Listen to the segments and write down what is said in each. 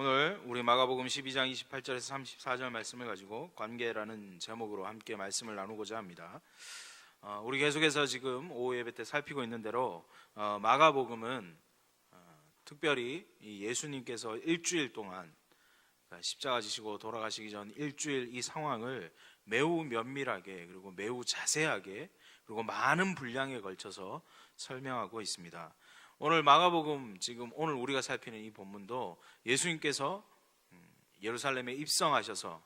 오늘 우리 마가복음 12장 28절에서 34절 말씀을 가지고 관계라는 제목으로 함께 말씀을 나누고자 합니다. 어, 우리 계속해서 지금 오후 예배 때 살피고 있는 대로 어, 마가복음은 어, 특별히 이 예수님께서 일주일 동안 십자가 지시고 돌아가시기 전 일주일 이 상황을 매우 면밀하게 그리고 매우 자세하게 그리고 많은 분량에 걸쳐서 설명하고 있습니다. 오늘 마가복음 지금 오늘 우리가 살피는 이 본문도 예수님께서 음, 예루살렘에 입성하셔서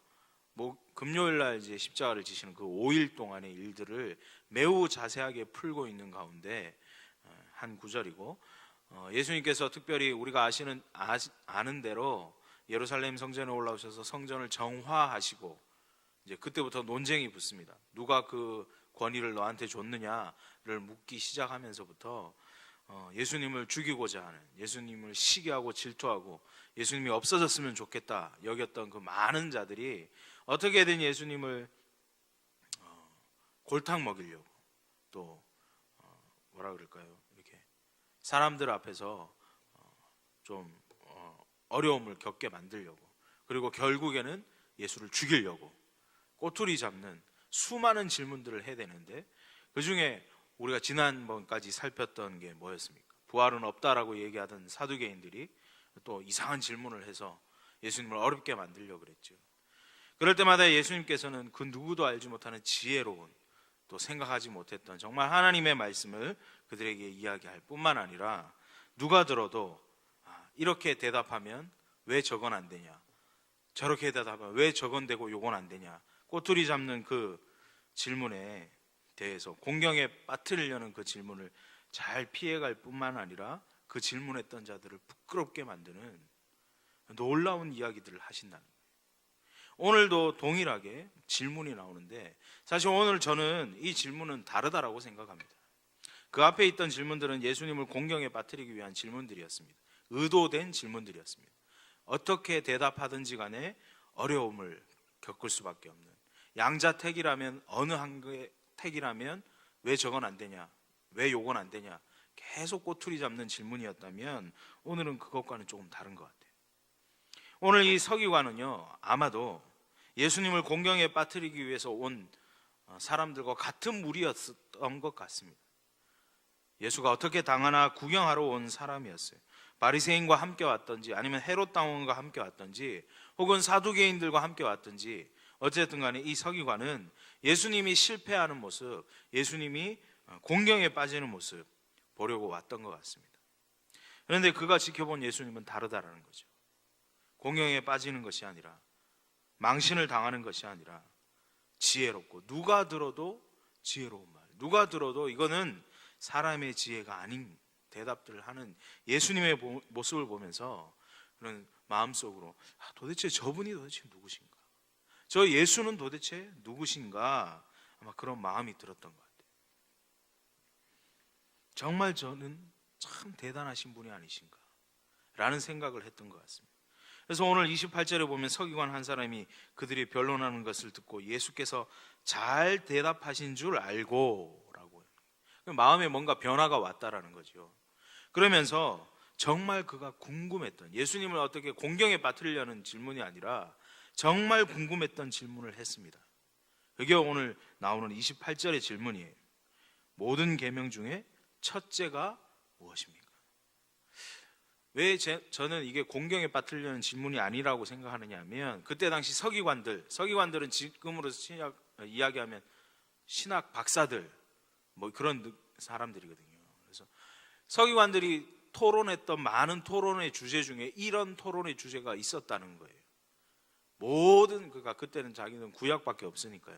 뭐 금요일 날 이제 십자가를 지시는 그 5일 동안의 일들을 매우 자세하게 풀고 있는 가운데 어, 한 구절이고 어, 예수님께서 특별히 우리가 아시는 아, 아는 대로 예루살렘 성전에 올라오셔서 성전을 정화하시고 이제 그때부터 논쟁이 붙습니다. 누가 그 권위를 너한테 줬느냐를 묻기 시작하면서부터 어, 예수님을 죽이고자 하는 예수님을 시기하고 질투하고 예수님이 없어졌으면 좋겠다 여겼던 그 많은 자들이 어떻게든 예수님을 어, 골탕 먹이려고 또 어, 뭐라 그럴까요? 이렇게 사람들 앞에서 어, 좀 어, 어려움을 겪게 만들려고 그리고 결국에는 예수를 죽이려고 꼬투리 잡는 수많은 질문들을 해야 되는데 그 중에 우리가 지난번까지 살폈던 게 뭐였습니까? 부활은 없다라고 얘기하던 사두개인들이 또 이상한 질문을 해서 예수님을 어렵게 만들려고 그랬죠. 그럴 때마다 예수님께서는 그 누구도 알지 못하는 지혜로운 또 생각하지 못했던 정말 하나님의 말씀을 그들에게 이야기할 뿐만 아니라 누가 들어도 아, 이렇게 대답하면 왜 저건 안 되냐? 저렇게 대답하면 왜 저건 되고 요건 안 되냐? 꼬투리 잡는 그 질문에 대해서 공경에 빠뜨리려는 그 질문을 잘 피해갈 뿐만 아니라 그 질문했던 자들을 부끄럽게 만드는 놀라운 이야기들을 하신다는 거예요. 오늘도 동일하게 질문이 나오는데 사실 오늘 저는 이 질문은 다르다라고 생각합니다. 그 앞에 있던 질문들은 예수님을 공경에 빠뜨리기 위한 질문들이었습니다. 의도된 질문들이었습니다. 어떻게 대답하든지 간에 어려움을 겪을 수밖에 없는 양자택이라면 어느 한 계 택이라면 왜 저건 안 되냐? 왜 요건 안 되냐? 계속 꼬투리 잡는 질문이었다면 오늘은 그것과는 조금 다른 것 같아요. 오늘 이 서기관은요, 아마도 예수님을 공경에 빠뜨리기 위해서 온 어, 사람들과 같은 무리였던 것 같습니다. 예수가 어떻게 당하나 구경하러 온 사람이었어요. 바리새인과 함께 왔던지 아니면 헤롯 당원과 함께 왔던지 혹은 사두개인들과 함께 왔던지 어쨌든 간에 이 서기관은 예수님이 실패하는 모습, 예수님이 공경에 빠지는 모습 보려고 왔던 것 같습니다. 그런데 그가 지켜본 예수님은 다르다라는 거죠. 공경에 빠지는 것이 아니라 망신을 당하는 것이 아니라 지혜롭고 누가 들어도 지혜로운 말, 누가 들어도 이거는 사람의 지혜가 아닌 대답들을 하는 예수님의 모습을 보면서 그런 마음속으로 아, 도대체 저분이 도대체 누구신가? 저 예수는 도대체 누구신가? 아마 그런 마음이 들었던 것 같아요. 정말 저는 참 대단하신 분이 아니신가? 라는 생각을 했던 것 같습니다. 그래서 오늘 28절에 보면 서기관 한 사람이 그들이 변론하는 것을 듣고 예수께서 잘 대답하신 줄 알고 라고 마음에 뭔가 변화가 왔다라는 거죠. 그러면서 정말 그가 궁금했던 예수님을 어떻게 공경에 빠뜨리려는 질문이 아니라 정말 궁금했던 질문을 했습니다. 그게 오늘 나오는 28절의 질문이에요. 모든 계명 중에 첫째가 무엇입니까? 왜 제, 저는 이게 공경에 빠뜨리려는 질문이 아니라고 생각하느냐 하면 그때 당시 서기관들, 서기관들은 지금으로 신약, 이야기하면 신학 박사들 뭐 그런 사람들이거든요. 그래서 서기관들이 토론했던 많은 토론의 주제 중에 이런 토론의 주제가 있었다는 거예요. 모든 그가 그때는 자기는 구약밖에 없으니까요.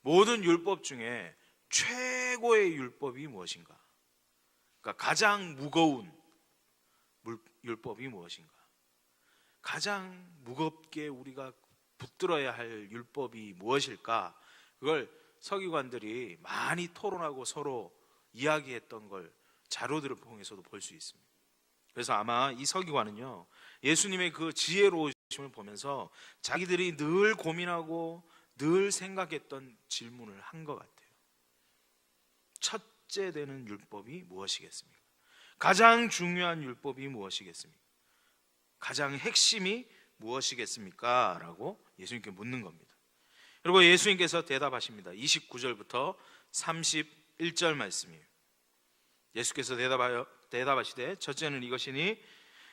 모든 율법 중에 최고의 율법이 무엇인가? 그러니까 가장 무거운 율법이 무엇인가? 가장 무겁게 우리가 붙들어야 할 율법이 무엇일까? 그걸 서기관들이 많이 토론하고 서로 이야기했던 걸 자료들을 통해서도 볼 수 있습니다. 그래서 아마 이 서기관은요, 예수님의 그 지혜로운 을 보면서 자기들이 늘 고민하고 늘 생각했던 질문을 한 것 같아요. 첫째 되는 율법이 무엇이겠습니까? 가장 중요한 율법이 무엇이겠습니까? 가장 핵심이 무엇이겠습니까? 라고 예수님께 묻는 겁니다. 그리고 예수님께서 대답하십니다. 29절부터 31절 말씀이에요. 예수께서 대답하여 대답하시되 첫째는 이것이니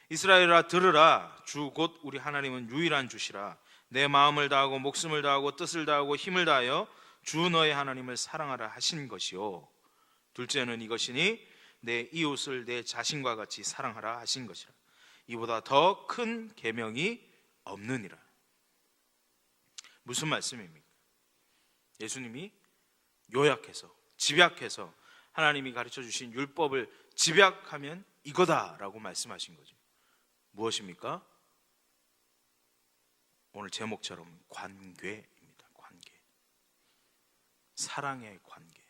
이스라엘아 들으라. 주 곧 우리 하나님은 유일한 주시라. 내 마음을 다하고 목숨을 다하고 뜻을 다하고 힘을 다하여 주 너의 하나님을 사랑하라 하신 것이요. 둘째는 이것이니 내 이웃을 내 자신과 같이 사랑하라 하신 것이라. 이보다 더 큰 계명이 없느니라. 무슨 말씀입니까? 예수님이 요약해서 집약해서 하나님이 가르쳐 주신 율법을 집약하면 이거다라고 말씀하신 거죠. 무엇입니까? 오늘 제목처럼 관계입니다. 관계. 사랑의 관계.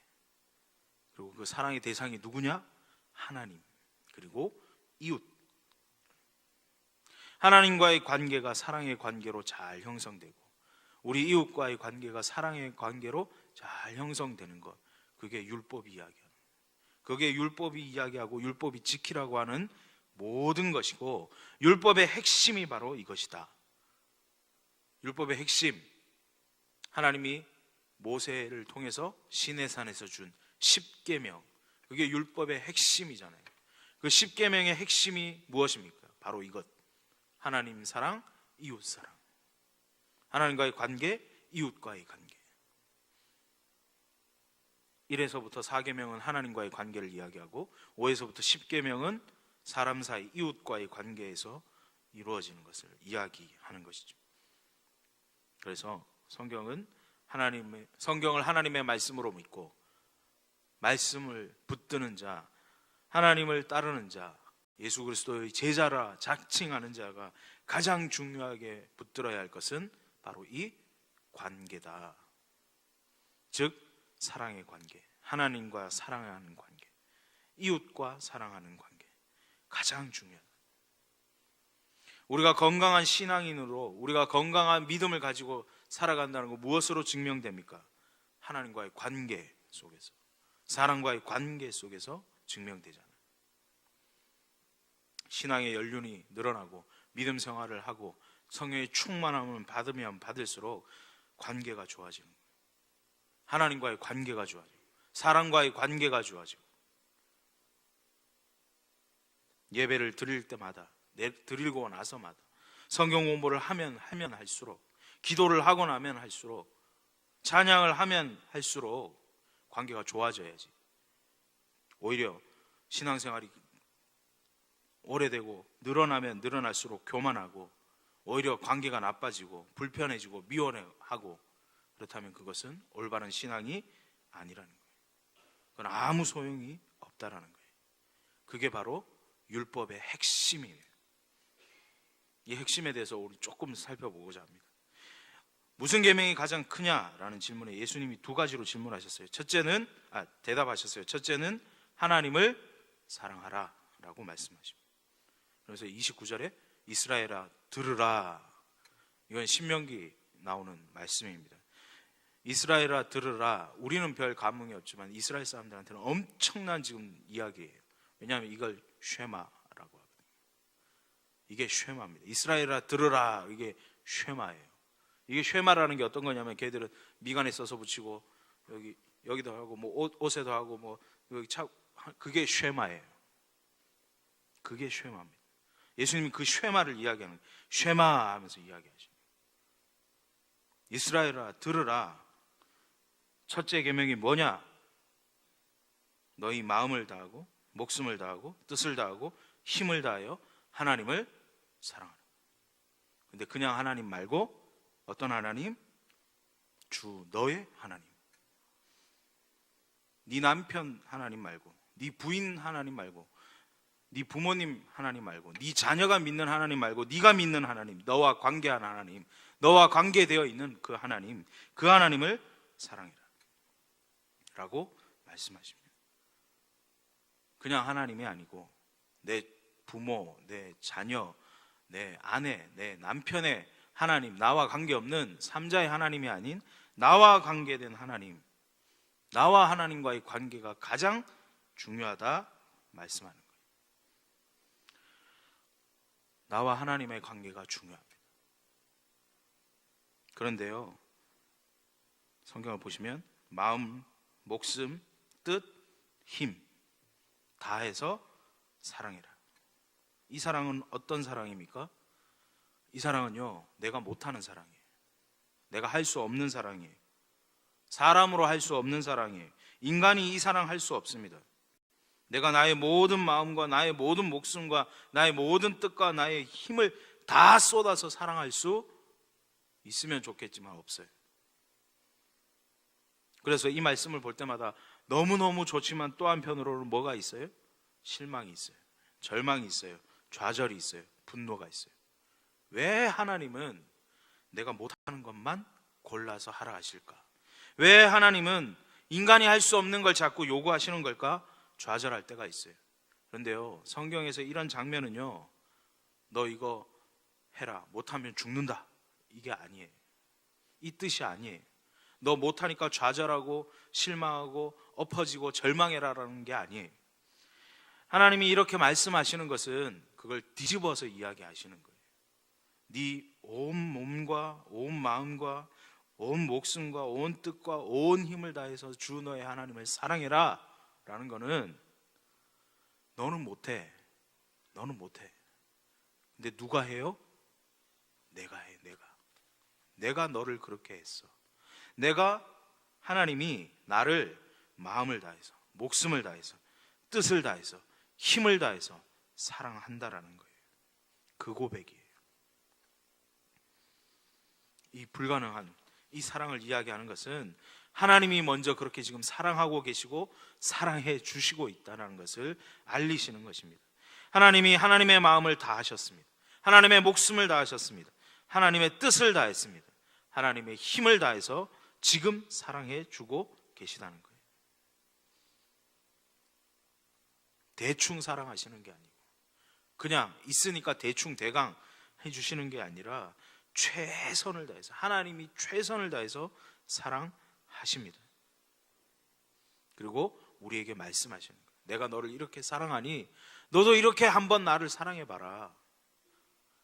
그리고 그 사랑의 대상이 누구냐? 하나님. 그리고 이웃. 하나님과의 관계가 사랑의 관계로 잘 형성되고 우리 이웃과의 관계가 사랑의 관계로 잘 형성되는 것. 그게 율법이 이야기하는. 그게 율법이 이야기하고 율법이 지키라고 하는 모든 것이고 율법의 핵심이 바로 이것이다. 율법의 핵심 하나님이 모세를 통해서 시내산에서 준 10계명 그게 율법의 핵심이잖아요. 그 10계명의 핵심이 무엇입니까? 바로 이것. 하나님 사랑, 이웃 사랑. 하나님과의 관계, 이웃과의 관계. 1에서부터 4계명은 하나님과의 관계를 이야기하고 5에서부터 10계명은 사람 사이 이웃과의 관계에서 이루어지는 것을 이야기하는 것이죠. 그래서 성경은 하나님의 성경을 하나님의 말씀으로 믿고 말씀을 붙드는 자, 하나님을 따르는 자, 예수 그리스도의 제자라 자칭하는 자가 가장 중요하게 붙들어야 할 것은 바로 이 관계다. 즉 사랑의 관계, 하나님과 사랑하는 관계, 이웃과 사랑하는 관계 가장 중요하다. 우리가 건강한 신앙인으로 우리가 건강한 믿음을 가지고 살아간다는 거 무엇으로 증명됩니까? 하나님과의 관계 속에서 사랑과의 관계 속에서 증명되잖아요. 신앙의 연륜이 늘어나고 믿음 생활을 하고 성령의 충만함을 받으면 받을수록 관계가 좋아지는 거예요. 하나님과의 관계가 좋아지고 사랑과의 관계가 좋아지고 예배를 드릴 때마다 드리고 나서마다 성경 공부를 하면 하면 할수록 기도를 하고 나면 할수록 찬양을 하면 할수록 관계가 좋아져야지. 오히려 신앙생활이 오래되고 늘어나면 늘어날수록 교만하고 오히려 관계가 나빠지고 불편해지고 미워하고 그렇다면 그것은 올바른 신앙이 아니라는 거예요. 그건 아무 소용이 없다라는 거예요. 그게 바로 율법의 핵심이에요. 이 핵심에 대해서 우리 조금 살펴보고자 합니다. 무슨 계명이 가장 크냐라는 질문에 예수님이 두 가지로 질문하셨어요. 첫째는 아, 대답하셨어요. 첫째는 하나님을 사랑하라라고 말씀하십니다. 그래서 29절에 이스라엘아 들으라. 이건 신명기 나오는 말씀입니다. 이스라엘아 들으라. 우리는 별 감흥이 없지만 이스라엘 사람들한테는 엄청난 지금 이야기예요. 왜냐하면 이걸 쉐마라고 하거든요. 이게 쉐마입니다. 이스라엘아 들으라. 이게 쉐마예요. 이게 쉐마라는 게 어떤 거냐면 걔들은 미간에 써서 붙이고 여기 여기도 하고 뭐 옷, 옷에도 하고 뭐 여기 차 그게 쉐마예요. 그게 쉐마입니다. 예수님이 그 쉐마를 이야기하는 쉐마 하면서 이야기하십니다. 이스라엘아 들으라. 첫째 계명이 뭐냐? 너희 마음을 다하고 목숨을 다하고 뜻을 다하고 힘을 다하여 하나님을 사랑하라. 근데 그냥 하나님 말고 어떤 하나님? 주 너의 하나님. 네 남편 하나님 말고, 네 부인 하나님 말고, 네 부모님 하나님 말고, 네 자녀가 믿는 하나님 말고, 네가 믿는 하나님, 너와 관계한 하나님, 너와 관계되어 있는 그 하나님, 그 하나님을 사랑해라. 라고 말씀하십니다. 그냥 하나님이 아니고 내 부모, 내 자녀, 내 아내, 내 남편의 하나님, 나와 관계없는 삼자의 하나님이 아닌 나와 관계된 하나님, 나와 하나님과의 관계가 가장 중요하다 말씀하는 거예요. 나와 하나님의 관계가 중요합니다. 그런데요, 성경을 보시면 마음, 목숨, 뜻, 힘 다해서 사랑해라. 이 사랑은 어떤 사랑입니까? 이 사랑은요, 내가 못하는 사랑이에요. 내가 할 수 없는 사랑이에요. 사람으로 할 수 없는 사랑이에요. 인간이 이 사랑 할 수 없습니다. 내가 나의 모든 마음과 나의 모든 목숨과 나의 모든 뜻과 나의 힘을 다 쏟아서 사랑할 수 있으면 좋겠지만 없어요. 그래서 이 말씀을 볼 때마다 너무너무 좋지만 또 한편으로는 뭐가 있어요? 실망이 있어요. 절망이 있어요. 좌절이 있어요. 분노가 있어요. 왜 하나님은 내가 못하는 것만 골라서 하라 하실까? 왜 하나님은 인간이 할 수 없는 걸 자꾸 요구하시는 걸까? 좌절할 때가 있어요. 그런데요, 성경에서 이런 장면은요, 너 이거 해라. 못하면 죽는다. 이게 아니에요. 이 뜻이 아니에요. 너 못하니까 좌절하고 실망하고 엎어지고 절망해라라는 게 아니에요. 하나님이 이렇게 말씀하시는 것은 그걸 뒤집어서 이야기하시는 거예요. 네 온 몸과 온 마음과 온 목숨과 온 뜻과 온 힘을 다해서 주 너의 하나님을 사랑해라 라는 거는 너는 못해. 너는 못해. 근데 누가 해요? 내가 해, 내가. 내가 너를 그렇게 했어. 내가 하나님이 나를 마음을 다해서, 목숨을 다해서, 뜻을 다해서, 힘을 다해서 사랑한다라는 거예요. 그 고백이에요. 이 불가능한 이 사랑을 이야기하는 것은 하나님이 먼저 그렇게 지금 사랑하고 계시고 사랑해 주시고 있다는 것을 알리시는 것입니다. 하나님이 하나님의 마음을 다하셨습니다. 하나님의 목숨을 다하셨습니다. 하나님의 뜻을 다했습니다. 하나님의 힘을 다해서 지금 사랑해 주고 계시다는 거예요. 대충 사랑하시는 게 아니고 그냥 있으니까 대충 대강 해 주시는 게 아니라 최선을 다해서 하나님이 최선을 다해서 사랑하십니다. 그리고 우리에게 말씀하시는 거예요. 내가 너를 이렇게 사랑하니 너도 이렇게 한번 나를 사랑해 봐라.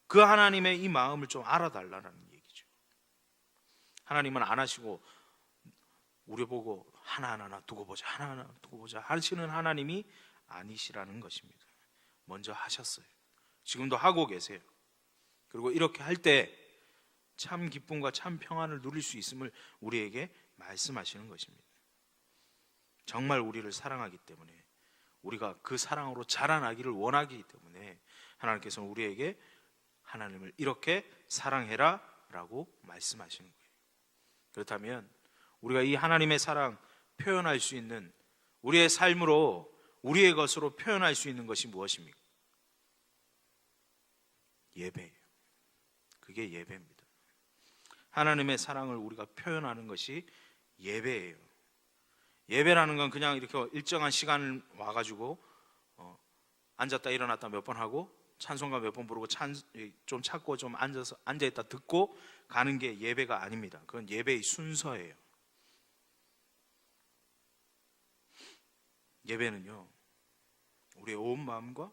그 하나님의 이 마음을 좀 알아달라는 얘기죠. 하나님은 안 하시고 우리 보고 하나하나 두고 보자, 하나하나 두고 보자 하시는 하나님이 아니시라는 것입니다. 먼저 하셨어요. 지금도 하고 계세요. 그리고 이렇게 할 때 참 기쁨과 참 평안을 누릴 수 있음을 우리에게 말씀하시는 것입니다. 정말 우리를 사랑하기 때문에 우리가 그 사랑으로 자라나기를 원하기 때문에 하나님께서는 우리에게 하나님을 이렇게 사랑해라 라고 말씀하시는 거예요. 그렇다면 우리가 이 하나님의 사랑 표현할 수 있는 우리의 삶으로 우리의 것으로 표현할 수 있는 것이 무엇입니까? 예배예요. 그게 예배입니다. 하나님의 사랑을 우리가 표현하는 것이 예배예요. 예배라는 건 그냥 이렇게 일정한 시간을 와가지고 어, 앉았다 일어났다 몇 번 하고 찬송가 몇 번 부르고 찬, 좀 찾고 좀 앉아서 앉아 있다 듣고 가는 게 예배가 아닙니다. 그건 예배의 순서예요. 예배는요, 우리의 온 마음과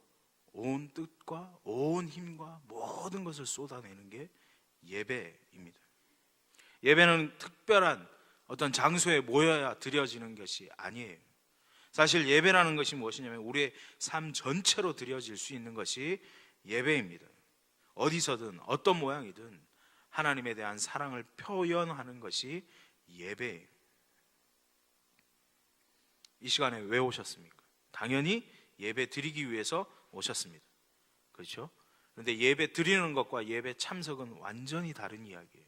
온 뜻과 온 힘과 모든 것을 쏟아내는 게 예배입니다. 예배는 특별한 어떤 장소에 모여야 드려지는 것이 아니에요. 사실 예배라는 것이 무엇이냐면 우리의 삶 전체로 드려질 수 있는 것이 예배입니다. 어디서든 어떤 모양이든 하나님에 대한 사랑을 표현하는 것이 예배예요. 이 시간에 왜 오셨습니까? 당연히 예배 드리기 위해서 오셨습니다. 그렇죠? 그런데 예배 드리는 것과 예배 참석은 완전히 다른 이야기예요.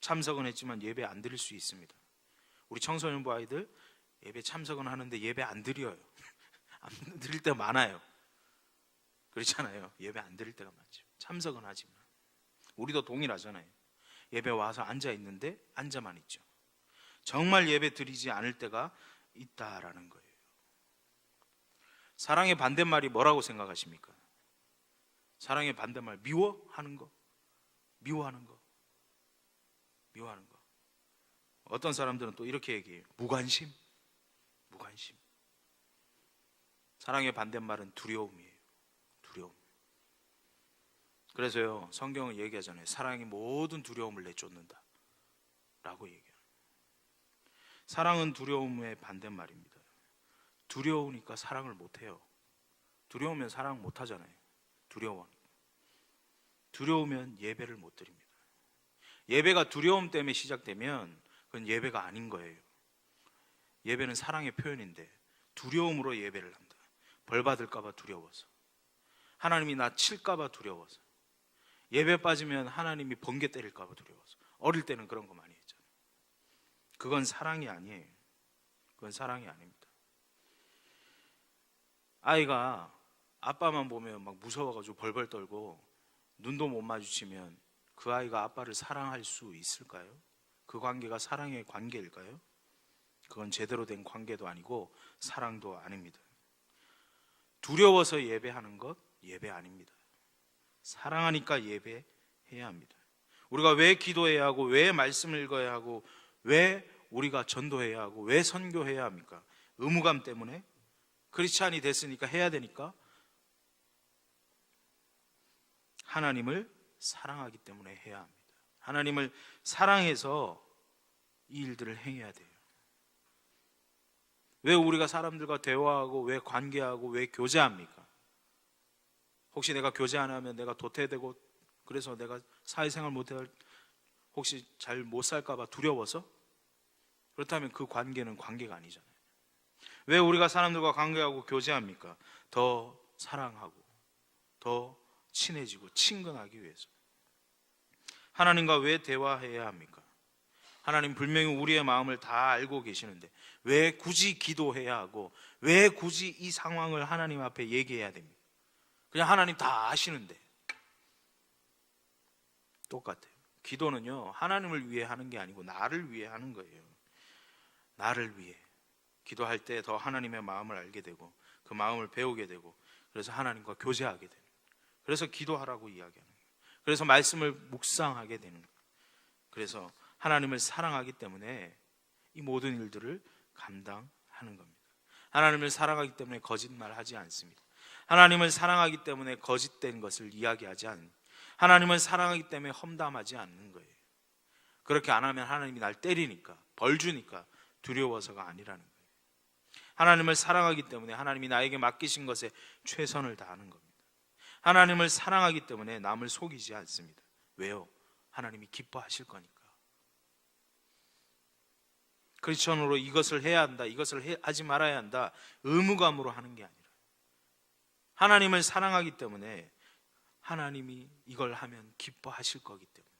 참석은 했지만 예배 안 드릴 수 있습니다. 우리 청소년부 아이들 예배 참석은 하는데 예배 안 드려요. 안 드릴 때 많아요. 그렇잖아요. 예배 안 드릴 때가 많죠. 참석은 하지만 우리도 동일하잖아요. 예배 와서 앉아 있는데 앉아만 있죠. 정말 예배 드리지 않을 때가 있다라는 거예요. 사랑의 반대말이 뭐라고 생각하십니까? 사랑의 반대말 미워하는 거, 미워하는 거, 미워하는 거. 어떤 사람들은 또 이렇게 얘기해요. 무관심, 무관심. 사랑의 반대말은 두려움이에요. 그래서요 성경은 얘기하잖아요. 사랑이 모든 두려움을 내쫓는다. 라고 얘기해요. 사랑은 두려움의 반대말입니다. 두려우니까 사랑을 못해요. 두려우면 사랑 못하잖아요. 두려워. 두려우면 예배를 못 드립니다. 예배가 두려움 때문에 시작되면 그건 예배가 아닌 거예요. 예배는 사랑의 표현인데 두려움으로 예배를 한다. 벌 받을까봐 두려워서. 하나님이 나 칠까봐 두려워서. 예배 빠지면 하나님이 번개 때릴까봐 두려워서. 어릴 때는 그런 거 많이. 그건 사랑이 아니에요. 그건 사랑이 아닙니다. 아이가 아빠만 보면 막 무서워가지고 벌벌 떨고 눈도 못 마주치면 그 아이가 아빠를 사랑할 수 있을까요? 그 관계가 사랑의 관계일까요? 그건 제대로 된 관계도 아니고 사랑도 아닙니다. 두려워서 예배하는 것 예배 아닙니다. 사랑하니까 예배해야 합니다. 우리가 왜 기도해야 하고 왜 말씀을 읽어야 하고 왜 우리가 전도해야 하고 왜 선교해야 합니까? 의무감 때문에 크리스찬이 됐으니까 해야 되니까 하나님을 사랑하기 때문에 해야 합니다. 하나님을 사랑해서 이 일들을 행해야 돼요. 왜 우리가 사람들과 대화하고 왜 관계하고 왜 교제합니까? 혹시 내가 교제 안 하면 내가 도태되고 그래서 내가 사회생활 못할 혹시 잘 못 살까봐 두려워서 그렇다면 그 관계는 관계가 아니잖아요. 왜 우리가 사람들과 관계하고 교제합니까? 더 사랑하고 더 친해지고 친근하기 위해서. 하나님과 왜 대화해야 합니까? 하나님 분명히 우리의 마음을 다 알고 계시는데 왜 굳이 기도해야 하고 왜 굳이 이 상황을 하나님 앞에 얘기해야 됩니까? 그냥 하나님 다 아시는데 똑같아요. 기도는요 하나님을 위해 하는 게 아니고 나를 위해 하는 거예요. 나를 위해 기도할 때 더 하나님의 마음을 알게 되고 그 마음을 배우게 되고 그래서 하나님과 교제하게 되는 그래서 기도하라고 이야기하는. 그래서 말씀을 묵상하게 되는. 그래서 하나님을 사랑하기 때문에 이 모든 일들을 감당하는 겁니다. 하나님을 사랑하기 때문에 거짓말하지 않습니다. 하나님을 사랑하기 때문에 거짓된 것을 이야기하지 않는 하나님을 사랑하기 때문에 험담하지 않는 거예요. 그렇게 안 하면 하나님이 날 때리니까 벌 주니까 두려워서가 아니라는 거예요. 하나님을 사랑하기 때문에 하나님이 나에게 맡기신 것에 최선을 다하는 겁니다. 하나님을 사랑하기 때문에 남을 속이지 않습니다. 왜요? 하나님이 기뻐하실 거니까. 크리스천으로 이것을 해야 한다, 이것을 해- 하지 말아야 한다, 의무감으로 하는 게 아니라 하나님을 사랑하기 때문에 하나님이 이걸 하면 기뻐하실 거기 때문에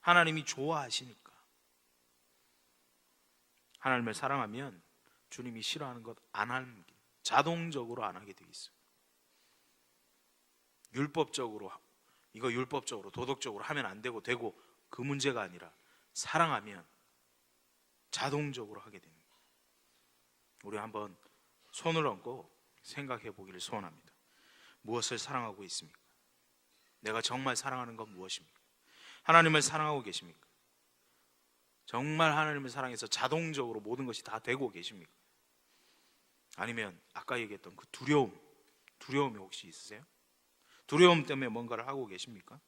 하나님이 좋아하시니까 하나님을 사랑하면 주님이 싫어하는 것 안 하는 게 자동적으로 안 하게 돼 있어요. 율법적으로 이거 율법적으로 도덕적으로 하면 안 되고 되고 그 문제가 아니라 사랑하면 자동적으로 하게 됩니다. 우리 한번 손을 얹고 생각해 보기를 소원합니다. 무엇을 사랑하고 있습니까? 내가 정말 사랑하는 건 무엇입니까? 하나님을 사랑하고 계십니까? 정말 하나님을 사랑해서 자동적으로 모든 것이 다 되고 계십니까? 아니면 아까 얘기했던 그 두려움, 두려움이 혹시 있으세요? 두려움 때문에 뭔가를 하고 계십니까?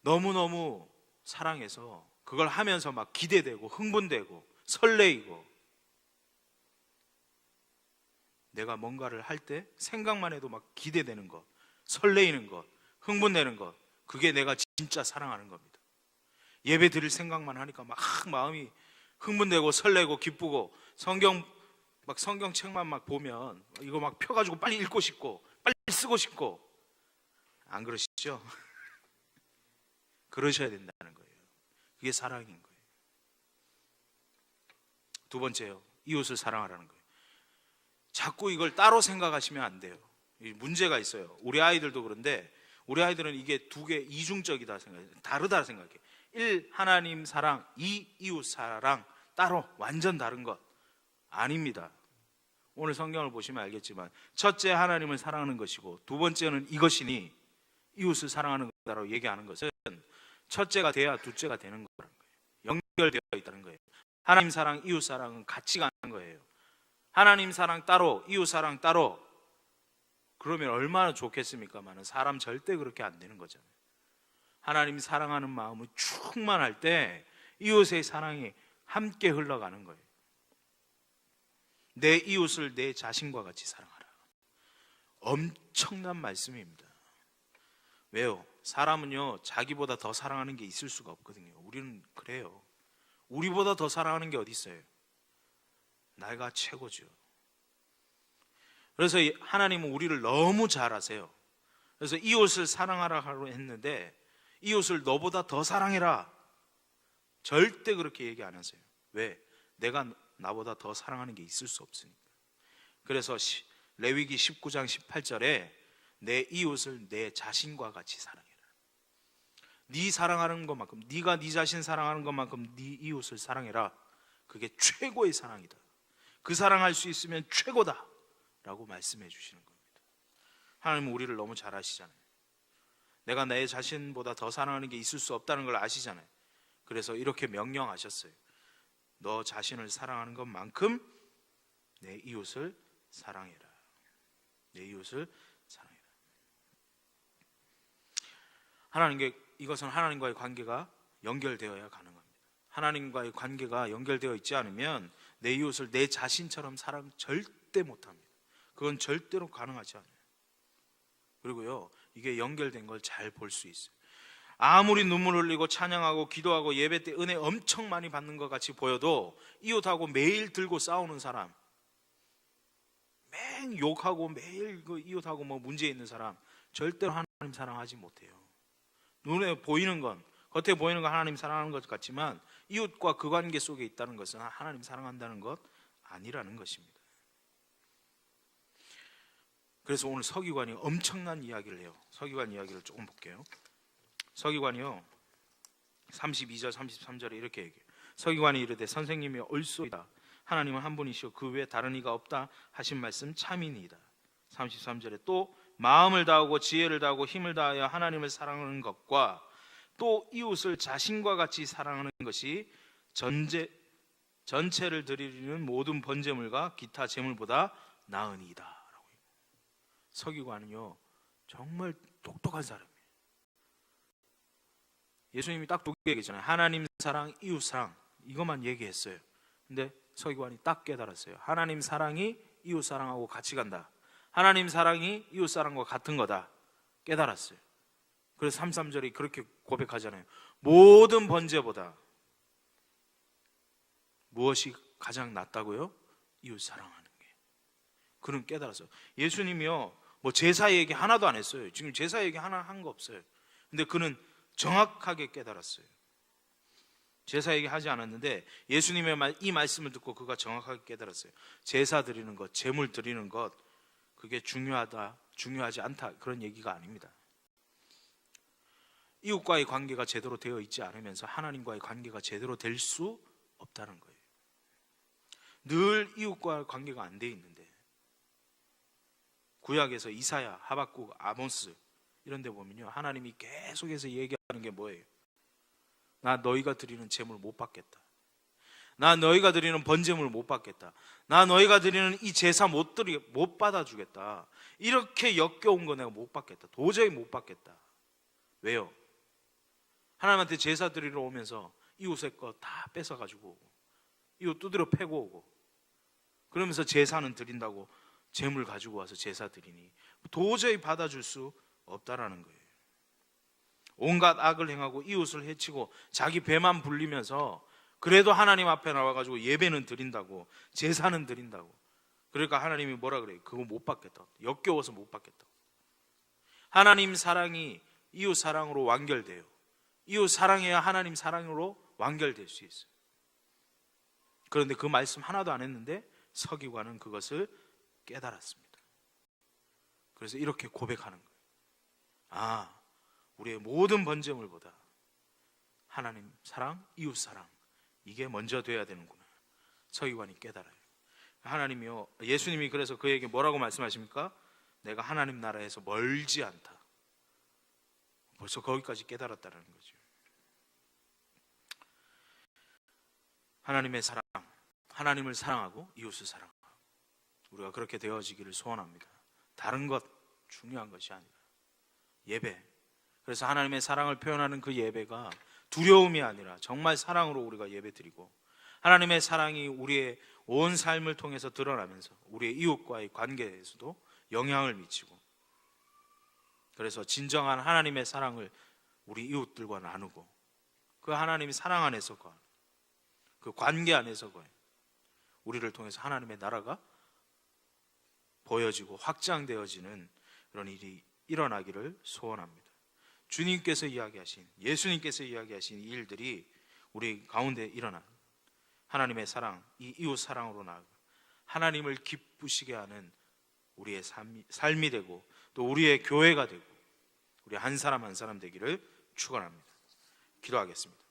너무너무 사랑해서 그걸 하면서 막 기대되고 흥분되고 설레이고 내가 뭔가를 할 때 생각만 해도 막 기대되는 것, 설레이는 것, 흥분되는 것, 그게 내가 진짜 사랑하는 겁니다. 예배 드릴 생각만 하니까 막 마음이 흥분되고 설레고 기쁘고 성경 막 성경책만 막 보면 이거 막 펴가지고 빨리 읽고 싶고 빨리 쓰고 싶고 안 그러시죠? 그러셔야 된다는 거예요. 그게 사랑인 거예요. 두 번째요. 이웃을 사랑하라는 거예요. 자꾸 이걸 따로 생각하시면 안 돼요. 이 문제가 있어요. 우리 아이들도 그런데 우리 아이들은 이게 두 개 이중적이다 생각해요. 다르다 생각해. 일 하나님 사랑, 이 이웃 사랑 따로 완전 다른 것 아닙니다. 오늘 성경을 보시면 알겠지만 첫째 하나님을 사랑하는 것이고 두 번째는 이것이니 이웃을 사랑하는 거다라고 얘기하는 것은 첫째가 돼야 둘째가 되는 거라는 거예요. 연결되어 있다는 거예요. 하나님 사랑, 이웃 사랑은 같이 가는 거예요. 하나님 사랑 따로, 이웃 사랑 따로 그러면 얼마나 좋겠습니까만은 사람 절대 그렇게 안 되는 거잖아요. 하나님 사랑하는 마음이 충만할 때 이웃의 사랑이 함께 흘러가는 거예요. 내 이웃을 내 자신과 같이 사랑하라. 엄청난 말씀입니다. 왜요? 사람은요, 자기보다 더 사랑하는 게 있을 수가 없거든요. 우리는 그래요. 우리보다 더 사랑하는 게 어디 있어요? 내가 최고죠. 그래서 이 하나님은 우리를 너무 잘 아세요. 그래서 이웃을 사랑하라 하고 했는데 이웃을 너보다 더 사랑해라. 절대 그렇게 얘기 안 하세요. 왜? 내가 나보다 더 사랑하는 게 있을 수 없으니까. 그래서 시- 레위기 19장 18절에 내 이웃을 내 자신과 같이 사랑해라. 네 사랑하는 것만큼 네가 네 자신 사랑하는 것만큼 네 이웃을 사랑해라. 그게 최고의 사랑이다. 그 사랑할 수 있으면 최고다. 라고 말씀해 주시는 겁니다. 하나님은 우리를 너무 잘 아시잖아요. 내가 내 자신보다 더 사랑하는 게 있을 수 없다는 걸 아시잖아요. 그래서 이렇게 명령하셨어요. 너 자신을 사랑하는 것만큼 내 이웃을 사랑해라. 내 이웃을 사랑해라. 하나님께 이것은 하나님과의 관계가 연결되어야 가능합니다. 하나님과의 관계가 연결되어 있지 않으면 내 이웃을 내 자신처럼 사랑 절대 못 합니다. 그건 절대로 가능하지 않아요. 그리고요, 이게 연결된 걸 잘 볼 수 있어요. 아무리 눈물 흘리고 찬양하고 기도하고 예배 때 은혜 엄청 많이 받는 것 같이 보여도 이웃하고 매일 들고 싸우는 사람, 맹 욕하고 매일 그 이웃하고 뭐 문제 있는 사람, 절대로 하나님 사랑하지 못해요. 눈에 보이는 건, 겉에 보이는 건 하나님 사랑하는 것 같지만 이웃과 그 관계 속에 있다는 것은 하나님 사랑한다는 것 아니라는 것입니다. 그래서 오늘 서기관이 엄청난 이야기를 해요. 서기관 이야기를 조금 볼게요. 서기관이요. 32절 33절에 이렇게 얘기해요. 서기관이 이르되 선생님이 옳소이다. 하나님은 한 분이시오 그 외에 다른 이가 없다 하신 말씀 참이니이다. 33절에 또 마음을 다하고 지혜를 다하고 힘을 다하여 하나님을 사랑하는 것과 또 이웃을 자신과 같이 사랑하는 것이 전제 전체를 드리는 모든 번제물과 기타 제물보다 나으니이다. 서기관은요 정말 똑똑한 사람이에요. 예수님이 딱 두 개 얘기했잖아요. 하나님 사랑, 이웃 사랑 이것만 얘기했어요. 근데 서기관이 딱 깨달았어요. 하나님 사랑이 이웃 사랑하고 같이 간다. 하나님 사랑이 이웃 사랑과 같은 거다. 깨달았어요. 그래서 33절이 그렇게 고백하잖아요. 모든 번제보다 무엇이 가장 낫다고요? 이웃 사랑하는 게. 그는 깨달았어요. 예수님이요. 뭐 제사 얘기 하나도 안 했어요. 지금 제사 얘기 하나 한 거 없어요. 근데 그는 정확하게 깨달았어요. 제사 얘기 하지 않았는데 예수님의 말, 이 말씀을 듣고 그가 정확하게 깨달았어요. 제사 드리는 것, 제물 드리는 것, 그게 중요하다, 중요하지 않다 그런 얘기가 아닙니다. 이웃과의 관계가 제대로 되어 있지 않으면서 하나님과의 관계가 제대로 될 수 없다는 거예요. 늘 이웃과 관계가 안 돼 있는데 구약에서 이사야, 하박국, 아모스 이런 데 보면요. 하나님이 계속해서 얘기하는 게 뭐예요? 나 너희가 드리는 제물 못 받겠다. 나 너희가 드리는 번제물 못 받겠다. 나 너희가 드리는 이 제사 못 드리 못 받아 주겠다. 이렇게 역겨운 거 내가 못 받겠다. 도저히 못 받겠다. 왜요? 하나님한테 제사 드리러 오면서 이웃의 거 다 뺏어 가지고 이웃 두드려 패고 오고 그러면서 제사는 드린다고 제물 가지고 와서 제사 드리니 도저히 받아줄 수 없다라는 거예요. 온갖 악을 행하고 이웃을 해치고 자기 배만 불리면서 그래도 하나님 앞에 나와가지고 예배는 드린다고 제사는 드린다고 그러니까 하나님이 뭐라 그래요? 그거 못 받겠다. 역겨워서 못 받겠다. 하나님 사랑이 이웃 사랑으로 완결돼요. 이웃 사랑해야 하나님 사랑으로 완결될 수 있어요. 그런데 그 말씀 하나도 안 했는데 서기관은 그것을 깨달았습니다. 그래서 이렇게 고백하는 거예요. 아, 우리의 모든 번제물보다 하나님 사랑, 이웃 사랑 이게 먼저 돼야 되는구나. 서기관이 깨달아요. 하나님이요, 예수님이 그래서 그에게 뭐라고 말씀하십니까? 내가 하나님 나라에서 멀지 않다. 벌써 거기까지 깨달았다는 거죠. 하나님의 사랑, 하나님을 사랑하고 이웃을 사랑하고 우리가 그렇게 되어지기를 소원합니다. 다른 것 중요한 것이 아니라 예배. 그래서 하나님의 사랑을 표현하는 그 예배가 두려움이 아니라 정말 사랑으로 우리가 예배 드리고 하나님의 사랑이 우리의 온 삶을 통해서 드러나면서 우리의 이웃과의 관계에서도 영향을 미치고 그래서 진정한 하나님의 사랑을 우리 이웃들과 나누고 그 하나님이 사랑 안에서 그 관계 안에서 우리를 통해서 하나님의 나라가 보여지고 확장되어지는 그런 일이 일어나기를 소원합니다. 주님께서 이야기하신 예수님께서 이야기하신 이 일들이 우리 가운데 일어난 하나님의 사랑, 이 이웃 사랑으로 나아가 하나님을 기쁘시게 하는 우리의 삶이, 삶이 되고 또 우리의 교회가 되고 우리 한 사람 한 사람 되기를 축원합니다. 기도하겠습니다.